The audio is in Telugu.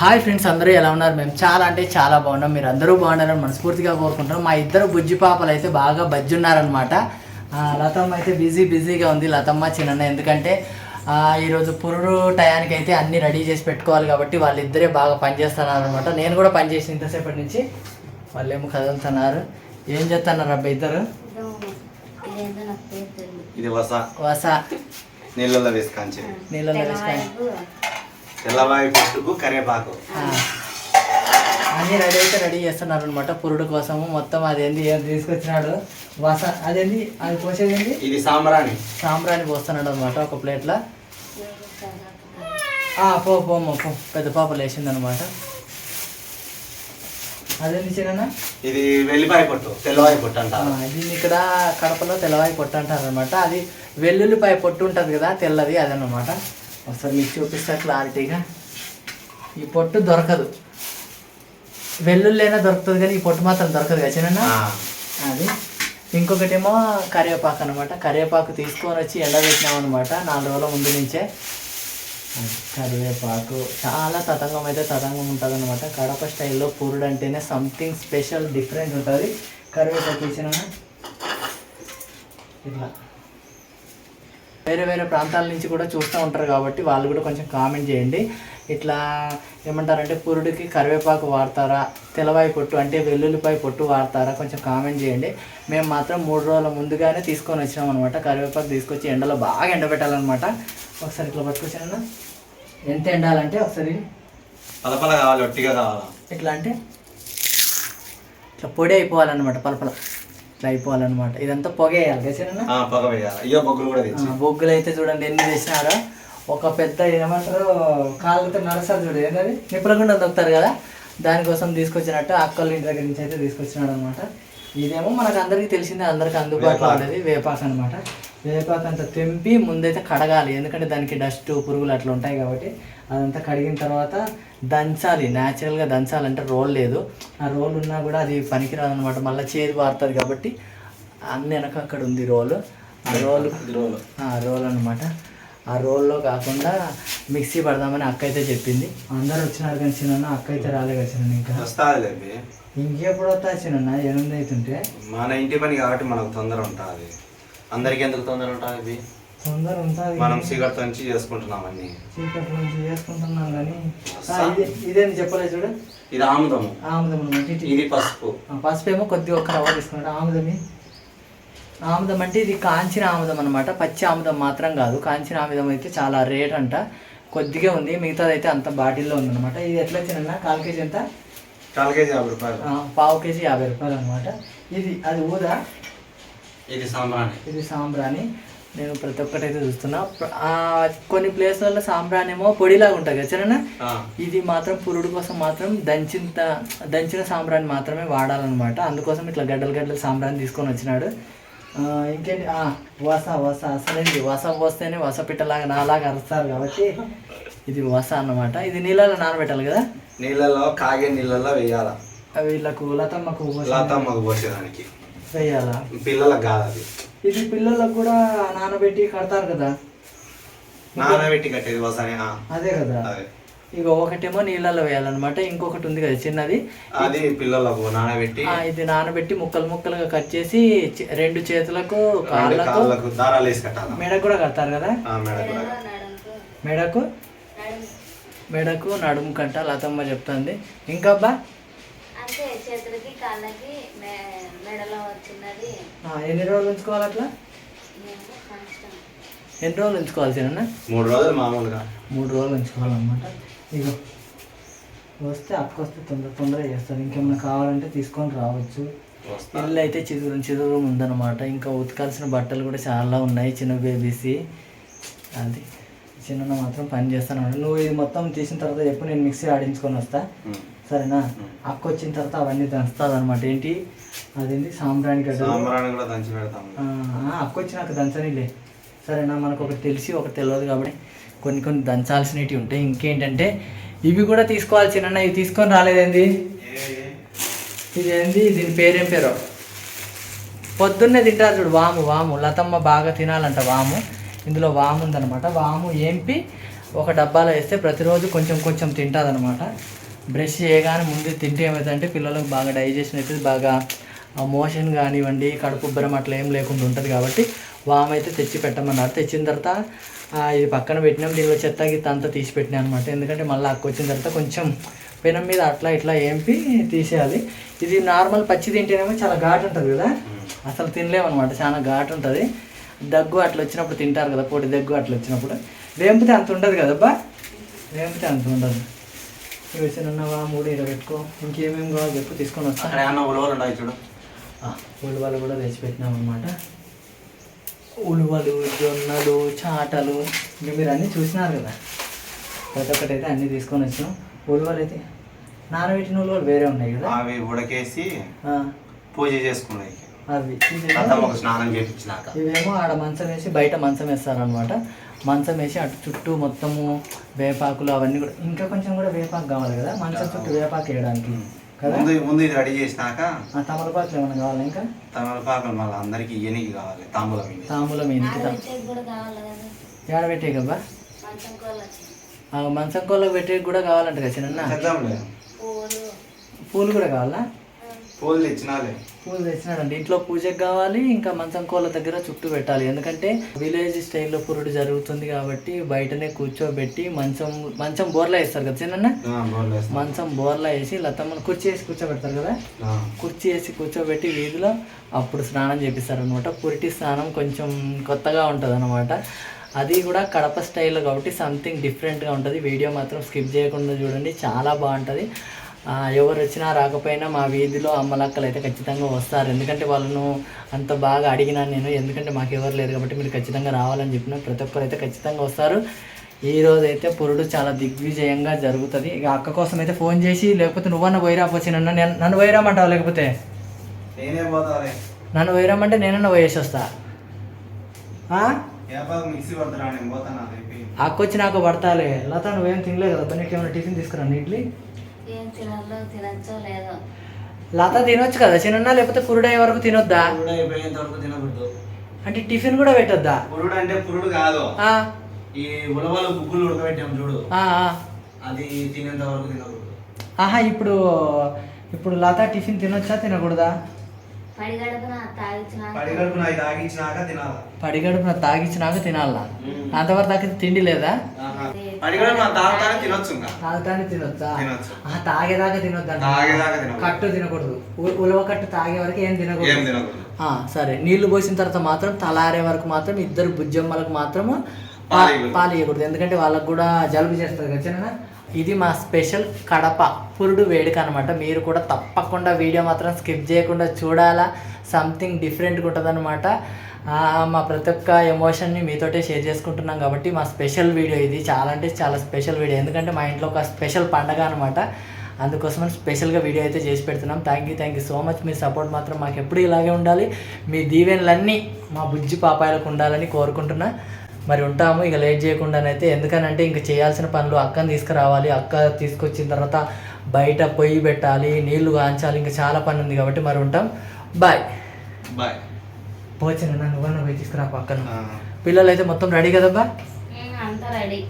హాయ్ ఫ్రెండ్స్ అందరూ ఎలా ఉన్నారు? మేము చాలా అంటే చాలా బాగున్నాం. మీరు అందరూ బాగున్నారని మనస్ఫూర్తిగా కోరుకుంటున్నాం. మా ఇద్దరు బుజ్జి పాపలు అయితే బాగా బజ్జి ఉన్నారనమాట లతమ్మ అయితే బిజీ బిజీగా ఉంది. లతమ్మ చిన్న ఎందుకంటే ఈరోజు పురుడు టయానికి అయితే అన్ని రెడీ చేసి పెట్టుకోవాలి కాబట్టి వాళ్ళిద్దరే బాగా పనిచేస్తున్నారు అనమాట నేను కూడా పనిచేసిన ఇంతసేపటి నుంచి వాళ్ళేమో కదులుతున్నారు. ఏం చేస్తున్నారు అబ్బాయి ఇద్దరు? ఇది వస. వస. నీళ్ళలో వేసుకాంచి నీళ్ళలో వేసుకొని తెల్లవాయి పుట్టుకు కరివేపాకు ఆ. అన్ని రెడీ అయితే రెడీ చేస్తున్నారు అనమాట పురుడు కోసము. మొత్తం అదేంది ఏం తీసుకొచ్చినాడు? వస అదేంది? అది పోసేది ఏంది ఇది సాంబ్రాణి. సాంబ్రాణి పోస్తున్నాడు అనమాట ఒక ప్లేట్లో. ఆ, పో పోమ్మ పో. పెద్ద పాప లేచింది అనమాట అదేంది చిన్న ఇది వెల్లిపాయ పొట్టు తెల్లవాయి పొట్టు అంటారు. దీన్ని ఇక్కడ కడపలో తెల్లవాయి పొట్టు అంటారు అనమాట అది వెల్లుల్లిపాయ పొట్టు ఉంటుంది కదా తెల్లది అదనమాట ఒకసారి మీకు చూపిస్తా క్లారిటీగా ఈ పొట్టు దొరకదు. వెల్లుల్లి అయినా దొరుకుతుంది కానీ ఈ పొట్టు మాత్రం దొరకదు కదా చిన్న అది. ఇంకొకటేమో కరివేపాకు అనమాట కరివేపాకు తీసుకొని వచ్చి ఎండబెట్టినాం అనమాట నాలుగు రోజుల ముందు నుంచే. కరివేపాకు చాలా తతంగం అయితే తతంగం ఉంటుంది అనమాట కడప స్టైల్లో పూరుడు అంటేనే సంథింగ్ స్పెషల్ డిఫరెంట్ ఉంటుంది. కరివేపాకు ఇచ్చిన ఇట్లా. వేరే వేరే ప్రాంతాల నుంచి కూడా చూస్తూ ఉంటారు కాబట్టి వాళ్ళు కూడా కొంచెం కామెంట్ చేయండి. ఇట్లా ఏమంటారంటే పురుడికి కరివేపాకు వాడతారా తెల్లవాయి పొట్టు అంటే వెల్లుల్లిపాయ పొట్టు వాడతారా కొంచెం కామెంట్ చేయండి. మేము మాత్రం మూడు రోజుల ముందుగానే తీసుకొని వచ్చినాం అనమాట కరివేపాకు తీసుకొచ్చి ఎండలో బాగా ఎండబెట్టాలన్నమాట. ఒకసారి ఇట్లా పట్టుకొచ్చానన్న ఎంత ఎండాలంటే ఒకసారి పలపల కావాలి ఒట్టిగా కావాలా? ఎట్లా అంటే ఇట్లా పొడి అయిపోవాలన్నమాట పలపల. ఇట్లా అయిపోవాలన్నమాట. ఇదంతా పొగేయాలి కదా ఆ, పొగ వేయాలి. అయ్యో బొగ్గులు కూడా బొగ్గులు అయితే చూడండి ఎన్ని తెచ్చినారో ఒక పెద్ద ఏమంటారు కాళ్ళతో నడుస్తారు చూడు ఏంటది? నిప్పులకుండా దొక్కుతారు కదా? దానికోసం తీసుకొచ్చినట్టు అక్కల ఇంటి దగ్గర నుంచి అయితే తీసుకొచ్చినాడు అనమాట ఇదేమో మనకు అందరికీ తెలిసిందే అందరికి అందుబాటులో. ఉండేది వేపాకు అనమాట వేపాకు అంతా తెంపి ముందైతే కడగాలి ఎందుకంటే దానికి డస్ట్ పురుగులు అట్లా ఉంటాయి కాబట్టి అదంతా కడిగిన తర్వాత దంచాలి. న్యాచురల్గా దంచాలంటే రోల్ లేదు. ఆ రోల్ ఉన్నా కూడా అది పనికిరాదు అనమాట మళ్ళీ చేదు వారుతుంది కాబట్టి అన్ని వెనక అక్కడ ఉంది రోలు. ఆ రోల్ రోలు. ఆ రోల్ అనమాట ఆ రోల్లో కాకుండా మిక్సీ పడదామని అక్క అయితే చెప్పింది. అందరు వచ్చినారు కానీ చిన్న అక్క అయితే రాలే కదా చిన్న ఇంకా. ఇంకెప్పుడు వస్తా చిన్న ఎనిమిది అవుతుంటే మన ఇంటి పని కాబట్టి మనకు తొందర ఉంటుంది. అందరికి ఎందుకు తొందర ఉంటుంది? మనం సిగరెట్ నుంచి చేసుకుంటున్నాం అన్ని. చీకటి నుంచి చేసుకుంటున్నాం కానీ. ఇదేంటి చెప్పలేదు చూడు. ఇది ఆముదము. ఆముదం అనమాట ఇటు. ఇది పసుపు. పసుపు ఏమో కొద్దిగా ఒక రవ్వ తీసుకున్నాడు. ఆముదమి. ఆముదం అంటే ఇది కాంచిన ఆముదం అనమాట పచ్చి ఆముదం మాత్రం కాదు. కాంచిన ఆముదం అయితే చాలా రేట్ అంట. కొద్దిగా ఉంది. మిగతాది అయితే అంత బాటిల్లో ఉందన్నమాట. ఇది ఎట్లా చిన్న కాల్ కేజీ ఎంత? కాల్ కేజీ యాభై రూపాయలు. పావు కేజీ యాభై రూపాయలు అనమాట ఇది అది ఊదా? ఇది సాంబ్రాణి. ఇది సాంబ్రాణి. నేను ప్రతి ఒక్కటి అయితే చూస్తున్నా కొన్ని ప్లేస్లలో సాంబ్రాణి ఏమో పొడిలాగా ఉంటుంది కదా ఆ, ఇది మాత్రం పురుడు కోసం మాత్రం దంచిన దంచిన సాంబ్రాన్ని మాత్రమే వాడాలన్నమాట. అందుకోసం ఇట్లా గడ్డలు గడ్డలు సాంబ్రాన్ని తీసుకొని వచ్చినాడు. ఇంకేంటి? ఆ, వస వస. అసలేంటి? వస పోస్తేనే వస పిట్టలాగా నాలాగా అరుస్తారు కాబట్టి ఇది వస అన్నమాట. ఇది నీళ్ళలో నానబెట్టాలి కదా? నీళ్ళలో కాగే నీళ్ళలో వేయాల? అవి వీళ్ళకు లతమ్మకు లాతమ్మకు పోసేదానికి. వేయాలా? పిల్లలకు కాదు అది. ఇది పిల్లలకు కూడా నానబెట్టి కడతారు కదా. నానబెట్టి కట్టేది వసనే అదే కదా. అదే. ఇక ఒకటేమో నీళ్ళలో వేయాలన్నమాట. ఇంకొకటి ఉంది కదా చిన్నది. అది పిల్లలకు నానబెట్టి. ఇది నానబెట్టి ముక్కలు ముక్కలుగా కట్ చేసి రెండు చేతులకు కాళ్ళకు దారాలు వేసి కట్టాలి. మెడకు కూడా కడతారు కదా? మెడకు మెడకు? నడుము. కంట లతమ్మ చెప్తుంది. ఇంకా అబ్బా? అంటే చేతులకి కాళ్ళకి ఎన్ని రోజులు ఉంచుకోవాలి అట్లా? ఎన్ని రోజులు ఉంచుకోవాలి చిన్న మూడు రోజులు మామూలుగా. మూడు రోజులు ఉంచుకోవాలన్నమాట. ఇగో వస్తే అక్క వస్తే తొందర తొందరగా చేస్తారు. ఇంకేమైనా కావాలంటే తీసుకొని రావచ్చు. ఇల్లు అయితే చిదురు చిదురు ఉందన్నమాట. ఇంకా ఉతకాల్సిన బట్టలు కూడా చాలా ఉన్నాయి చిన్న బేబీసి అది చిన్న మాత్రం పని చేస్తాను నువ్వు ఇది మొత్తం తీసిన తర్వాత చెప్పు నేను మిక్సీ ఆడించుకొని వస్తా. సరేనా? అక్క వచ్చిన తర్వాత అవన్నీ దంచుతుంది అనమాట ఏంటి? అదేంటి? సాంబ్రాణి గడ్డ సాంబ్రాణి కూడా దంచి పెడతాం. అక్క వచ్చినాక దంచనిలే. సరేనా? మనకు ఒకటి తెలిసి ఒకటి తెలియదు కాబట్టి కొన్ని కొన్ని దంచాల్సినవి ఉంటాయి. ఇంకేంటంటే ఇవి కూడా తీసుకోవాలి చిన్న ఇవి తీసుకొని రాలేదేంది? ఇది ఏంది దీని పేరేం పేరు? పొద్దున్నే తింటారు చూడు వాము వాము. లతమ్మ బాగా తినాలంట వాము. ఇందులో వాము ఉందన్నమాట. వాము ఏంపి? ఒక డబ్బాలో వేస్తే ప్రతిరోజు కొంచెం కొంచెం తింటుంది బ్రష్ చేయగానే ముందు తింటే ఏమవుతుందంటే పిల్లలకు బాగా డైజెషన్ అవుతుంది బాగా మోషన్ కానివ్వండి కడుపు ఉబ్బరం అట్లా ఏం లేకుండా ఉంటుంది కాబట్టి వామ్ అయితే తెచ్చి పెట్టమన్నారు. తెచ్చిన తర్వాత ఇది పక్కన పెట్టినాం దీనిలో చెత్త గిత్త అంతా తీసి పెట్టినా అనమాట ఎందుకంటే మళ్ళీ అక్క వచ్చిన తర్వాత కొంచెం పెనం మీద అట్లా ఇట్లా ఏంపి తీసేయాలి. ఇది నార్మల్ పచ్చి తింటేనేమో చాలా ఘాటు ఉంటుంది కదా. అసలు తినలేమన్నమాట చాలా ఘాటు ఉంటుంది. దగ్గు అట్లా వచ్చినప్పుడు తింటారు కదా పొడి దగ్గు అట్లా వచ్చినప్పుడు. వేంపితే అంత ఉండదు కదబ్బా వేంపితే అంత ఉండదు. ఇవి చిన్నవా మూడు ఇరవై పెట్టుకో ఇంకేమేమి కావాలి చెప్పు తీసుకొని వస్తా. అక్కడ ఏమన్నా ఉలవలు ఉన్నాయి చూడు? ఉలువలు కూడా తెచ్చిపెట్టినాం అనమాట ఉలువలు జొన్నలు చాటలు ఇంకా మీరు అన్నీ చూసినారు కదా. ప్రతి ఒక్కటి అయితే అన్నీ తీసుకొని వచ్చినాం. ఉలువలు అయితే నానబెట్టిన ఉలువలు వేరే ఉన్నాయి కదా. అవి ఉడకేసి పూజ చేసుకున్నాయి. అవి. స్నానం చేయించినాక ఇవేమో ఆడ మంచం వేసి బయట మంచం వేస్తారనమాట మంచం వేసి అటు చుట్టూ మొత్తము వేపాకులు అవన్నీ కూడా ఇంకా కొంచెం కూడా వేపాకు కావాలి కదా? మంచం చుట్టూ వేపాకు వేయడానికి కదా? ముందు ముందు ఇది రెడీ చేసినాక ఆ తమలపాకులు ఏమైనా కావాలి ఇంకా? తమలపాకులు మళ్ళీ అందరికి ఇయనికి కావాలి తాంబూలం ఇయ్యి. తాంబూలం ఏడ పెట్టే కదా? మంచం కోళ్ళకి. ఆ మంచం కోళ్ళకి పెట్టేకి కూడా కావాలంట కదా చిన్న పూలు కూడా కావాలా? పూలు తెచ్చినాలే. పూలు తెచ్చినాడండి. ఇంట్లో పూజకి కావాలి ఇంకా మంచం కోళ్ళ దగ్గర చుట్టూ పెట్టాలి. ఎందుకంటే విలేజ్ స్టైల్లో పురుడు జరుగుతుంది కాబట్టి బయటనే కూర్చోబెట్టి మంచం మంచం బోర్లా వేస్తారు కదా చిన్న. మంచం బోర్లా వేసి లతమ్మను కుర్చీ వేసి కూర్చోబెడతారు కదా. కుర్చీ వేసి కూర్చోబెట్టి వీధిలో అప్పుడు స్నానం చేపిస్తారు అనమాట పురిటి స్నానం కొంచెం కొత్తగా ఉంటుంది అనమాట అది కూడా కడప స్టైల్లో కాబట్టి సంథింగ్ డిఫరెంట్గా ఉంటుంది. వీడియో మాత్రం స్కిప్ చేయకుండా చూడండి. చాలా బాగుంటుంది. ఎవరు వచ్చినా రాకపోయినా మా వీధిలో అమ్మలక్కలు అయితే ఖచ్చితంగా వస్తారు. ఎందుకంటే వాళ్ళను అంత బాగా అడిగినాను నేను ఎందుకంటే మాకు ఎవరు లేరు కాబట్టి మీరు ఖచ్చితంగా రావాలని చెప్పిన ప్రతి ఒక్కరు అయితే ఖచ్చితంగా వస్తారు. ఈ రోజు అయితే పురుడు చాలా దిగ్విజయంగా జరుగుతుంది. ఇక అక్క కోసం అయితే ఫోన్ చేసి లేకపోతే నువ్వన్న పోయిరా పోచి నన్ను నేను- నన్ను పోయిరామంటావు లేకపోతే? నేనే నన్ను పోయిరామంటే నేనన్నా పోయేసి వస్తా. ఆ? ఏపాకు మిక్సీ పడతారా నేను పోతాను రేపు అక్క వచ్చి నాకు పడతాలే. లత నువ్వేం తినలేదు కదా నీకు ఏమైనా టిఫిన్ తీసుకురా ఇడ్లీ ఏం తినాలో తినచ్చో లేదో. లత తినొచ్చు కదా? చిన్న లేకపోతే పురుడు అయ్యే వరకు తినొద్దా? పురుడు అయిపోయేంత వరకు తినకూడదు. అంటే టిఫిన్ కూడా పెట్టొద్దా? పురుడు అంటే పురుడు కాదు. ఆ, ఈ ఉలవలు గుగ్గులు ఉడకబెట్టాం చూడు. ఆ, ఆ. అది తినేంత వరకు తినకూడదు. ఆహా ఇప్పుడు ఇప్పుడు లత టిఫిన్ తినొచ్చా తినకూడదా? పడిగడుపున తాగించినాక? తినాలి? పడిగడుపున తాగిచ్చినాక తినాలా? అంతవరకు తిండి లేదా? పడిగడుపున తాగుతానే తినొచ్చు తినొచ్చా? తాగేదాకా తినొద్దా? తాగేదాకా. కట్టు తినకూడదు. ఉలవ కట్టు తాగే వరకు ఏం ఏం తినకూడదు. సరే. నీళ్ళు పోసిన తర్వాత మాత్రం తలారే వరకు మాత్రం ఇద్దరు బుజ్జమ్మలకు మాత్రము పా- పాలు ఇవ్వకూడదు. ఎందుకంటే వాళ్ళకు కూడా జలుబు చేస్తుంది కదా చిన్న ఇది మా స్పెషల్ కడప పురుడు వేడుక అనమాట మీరు కూడా తప్పకుండా వీడియో మాత్రం స్కిప్ చేయకుండా చూడాలా. సంథింగ్ డిఫరెంట్గా ఉంటుందన్నమాట. మా ప్రతి ఒక్క ఎమోషన్ని మీతోటే షేర్ చేసుకుంటున్నాం కాబట్టి మా స్పెషల్ వీడియో ఇది. చాలా అంటే చాలా స్పెషల్ వీడియో ఎందుకంటే మా ఇంట్లో ఒక స్పెషల్ పండగ అనమాట అందుకోసం స్పెషల్గా వీడియో అయితే చేసి పెడుతున్నాం. Thank you thank you so much me support మాత్రం మాకు ఎప్పుడు ఇలాగే ఉండాలి. మీ దీవెనలన్నీ మా బుజ్జి పాపాయలకు ఉండాలని కోరుకుంటున్నా. మరి ఉంటాము. ఇక లేట్ చేయకుండానైతే ఎందుకనంటే ఇంక చేయాల్సిన పనులు అక్కని తీసుకురావాలి. అక్క తీసుకొచ్చిన తర్వాత బయట పొయ్యి పెట్టాలి నీళ్ళు కాంచాలి. ఇంకా చాలా పని ఉంది కాబట్టి మరి ఉంటాం. బాయ్ బాయ్ పోచిన నువ్వన్నా పోయి తీసుకురా పక్కన. పిల్లలు అయితే మొత్తం రెడీ కదబ్బా? అంతా రెడీ.